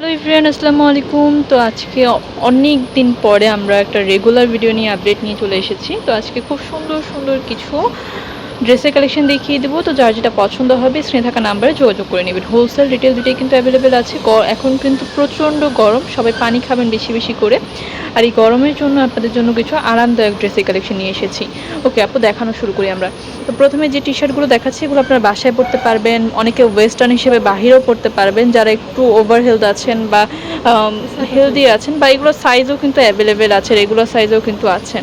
Hello everyone আসসালামু আলাইকুম। তো আজকে অনেক দিন পরে আমরা একটা রেগুলার ভিডিও নিয়ে আপডেট নিয়ে চলে এসেছি। তো আজকে খুব সুন্দর সুন্দর কিছু ড্রেসের কালেকশন দেখিয়ে দেবো। তো যার যেটা পছন্দ হবে, স্ক্রিনে থাকা নাম্বারে যোগাযোগ করে নেবেন। হোলসেল রিটেল দুটোই কিন্তু অ্যাভেলেবেল আছে। এখন কিন্তু প্রচণ্ড গরম, সবাই পানি খাবেন বেশি বেশি করে। আর এই গরমের জন্য আপনাদের জন্য কিছু আরামদায়ক ড্রেসের কালেকশন নিয়ে এসেছি। ওকে আপু, দেখানো শুরু করি আমরা। তো প্রথমে যে টি শার্টগুলো দেখাচ্ছি, এগুলো আপনারা বাসায় পরতে পারবেন, অনেকে ওয়েস্টার্ন হিসেবে বাহিরেও পরতে পারবেন। যারা একটু ওভার হেলথ আছেন বা হেলদি আছেন বা এগুলো সাইজও কিন্তু অ্যাভেলেবেল আছে রেগুলার সাইজও কিন্তু আছে।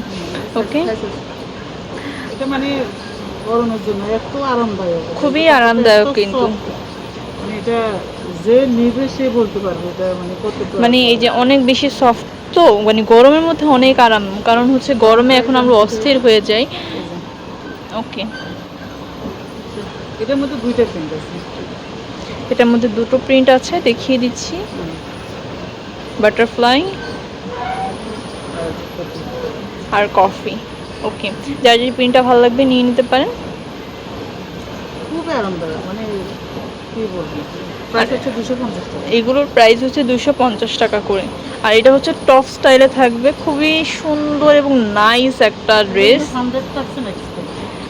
ওকে? মানে গরমের জন্য এত আরামদায়ক। খুবই আরামদায়ক কিন্তু। মানে এটা যে নিবে সে বলতে পারবে এটা মানে কতটা মানে এই যে অনেক বেশি সফট তো মানে গরমের মধ্যে অনেক আরাম। কারণ হচ্ছে গরমে এখন আমরা অস্থির হয়ে যাই। ওকে। এটার মধ্যে দুইটা প্রিন্ট আছে। এটার মধ্যে দুটো প্রিন্ট আছে দেখিয়ে দিচ্ছি। বাটারফ্লাই কত? আর কফি ওকে যার যে প্রিন্টটা ভালো লাগবে নিয়ে নিতে পারেন। খুবই আরামদায়ক মানে কি বলব? এগুলোর প্রাইস হচ্ছে দুশো পঞ্চাশ টাকা করে। আর এটা হচ্ছে টপ স্টাইলে থাকবে খুবই সুন্দর এবং নাইস একটা ড্রেস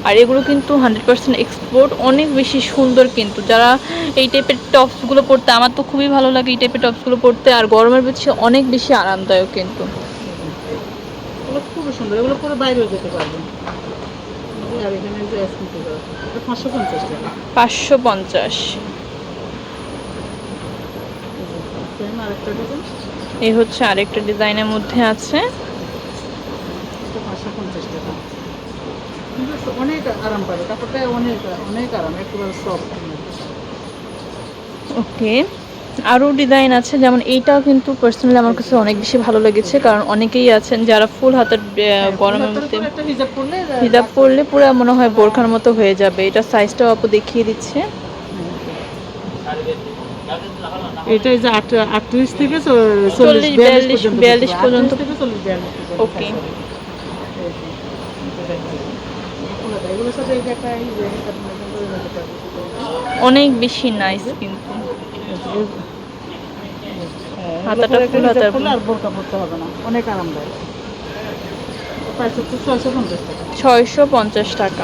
আর এগুলো কিন্তু হান্ড্রেড পার্সেন্ট এক্সপোর্ট অনেক বেশি সুন্দর কিন্তু। যারা এই টাইপের টপসগুলো পরতে আমার তো খুবই ভালো লাগে এই টাইপের টপসগুলো পরতে আর গরমের পিছিয়ে অনেক বেশি আরামদায়ক কিন্তু। সুন্দর এগুলো পুরো বাইরেও যেতে পারবেন। আর এখানে এসপি এটা পাঁচশো পঞ্চাশ টাকা। পাঁচশো পঞ্চাশ। আরেকটা দেখুন এই হচ্ছে আরেকটা ডিজাইনের মধ্যে আছে। পাঁচশো পঞ্চাশ টাকা। অনেক আরাম পাবে কাপড়টা অনেক অনেক আরাম একেবারে সফট ওকে আরও ডিজাইন আছে যেমন এইটাও কিন্তু পার্সোনালি আমার কাছে অনেক বেশি ভালো লেগেছে কারণ অনেকেই আছেন যারা ফুল হাতের আহ, গরমের মধ্যে হিজাব পরলে পুরো মনে হয় বোরখার মতো হয়ে যাবে। এটা সাইজটাও আপু দেখিয়ে দিচ্ছে। এটা যে আটত্রিশ থেকে চল্লিশ, বিয়াল্লিশ, বিয়াল্লিশ পর্যন্ত। পারবেন। অনেক বেশি নাইস কিন্তু। হ্যাঁ, হাতাটা এগুলো পরে হাতার হিজাব আর বোরকা পরতে হবে না। অনেক আরামদায়ক ছয়শো পঞ্চাশ টাকা।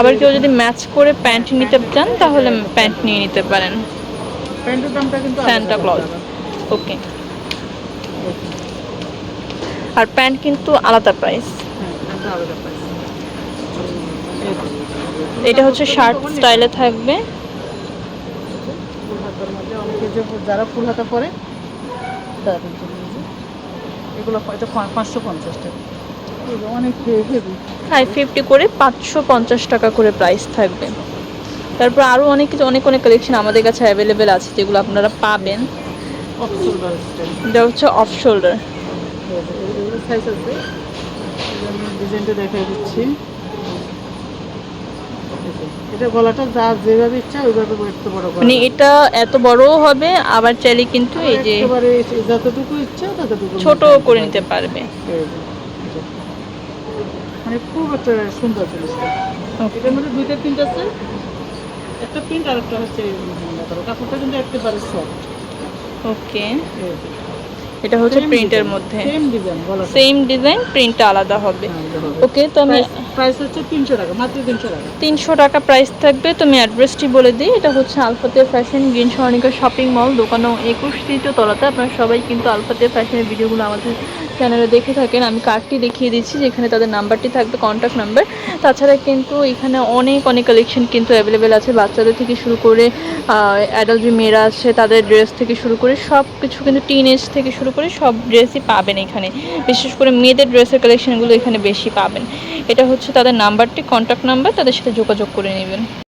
আবার কেউ যদি ম্যাচ করে প্যান্ট নিতে চান তাহলে প্যান্ট নিয়ে নিতে পারেন। প্যান্টের দামটা কিন্তু ওকে। আর প্যান্ট কিন্তু আলাদা প্রাইস হ্যাঁ, যে। এটা হচ্ছে শার্ট স্টাইলে থাকবে ফুল হাতার মধ্যে অনেকে যে যারা ফুল হাতা পরে তাদের জন্য যে। এগুলো এটা পাঁচশো পঞ্চাশ টাকা। অনেক হেভি ফাইভ ফিফটি করে পাঁচশো পঞ্চাশ টাকা করে প্রাইস থাকবে। তারপর আরও অনেক কিছু অনেক অনেক কালেকশন আমাদের কাছে অ্যাভেলেবেল আছে যেগুলো আপনারা পাবেন। অফশোল্ডার এটা হচ্ছে অফ শোল্ডার সাইজ আছে। ডিজাইনটা দেখাই দিচ্ছি। যে, এটা গলাটা যা যেভাবে ইচ্ছা ওইভাবে একটু বড় মানে এটা এত বড়ও হবে আবার চাইলে কিন্তু এই যে একেবারে যতটুকু ইচ্ছা ততটুকু ছোট করে নিতে পারবে। এই যে, এই যে। মানে খুব একটা সুন্দর জিনিসটা। এটার মধ্যে দুইটা প্রিন্ট আছে একটা প্রিন্ট আর একটা হচ্ছে কাপড়টা কিন্তু একেবারে সফট ওকে এটা হচ্ছে প্রিন্টের মধ্যে। সেম ডিজাইন বলা সেম ডিজাইন প্রিন্টটা আলাদা হবে। ওকে তো আমি প্রাইস হচ্ছে তিনশো টাকা, মাত্র তিনশো টাকা। তিনশো টাকা প্রাইস থাকবে। তো আমি অ্যাড্রেসটি বলে দিই। এটা হচ্ছে আলফাতে ফ্যাশন গ্রিন সরণিকা শপিং মল দোকান নং একুশ, তৃতীয় তলাতে। আপনারা সবাই কিন্তু আলফাতে ফ্যাশনের ভিডিওগুলো আমাদের চ্যানেলে দেখে থাকেন। আমি কার্ডটি দেখিয়ে দিচ্ছি, যেখানে তাদের নাম্বারটি থাকবে কন্ট্যাক্ট নাম্বার তাছাড়া কিন্তু এখানে অনেক অনেক কালেকশন কিন্তু অ্যাভেলেবেল আছে। বাচ্চাদের থেকে শুরু করে অ্যাডাল্ট যে মেয়েরা আছে, তাদের ড্রেস থেকে শুরু করে সব কিছু কিন্তু টিন এজ থেকে শুরু করে সব ড্রেসই পাবেন এখানে। বিশেষ করে মেয়েদের ড্রেসের কালেকশনগুলো এখানে বেশি পাবেন। এটা হচ্ছে তাদের নাম্বারটি কন্ট্যাক্ট নাম্বার তাদের সাথে যোগাযোগ করে নেবেন।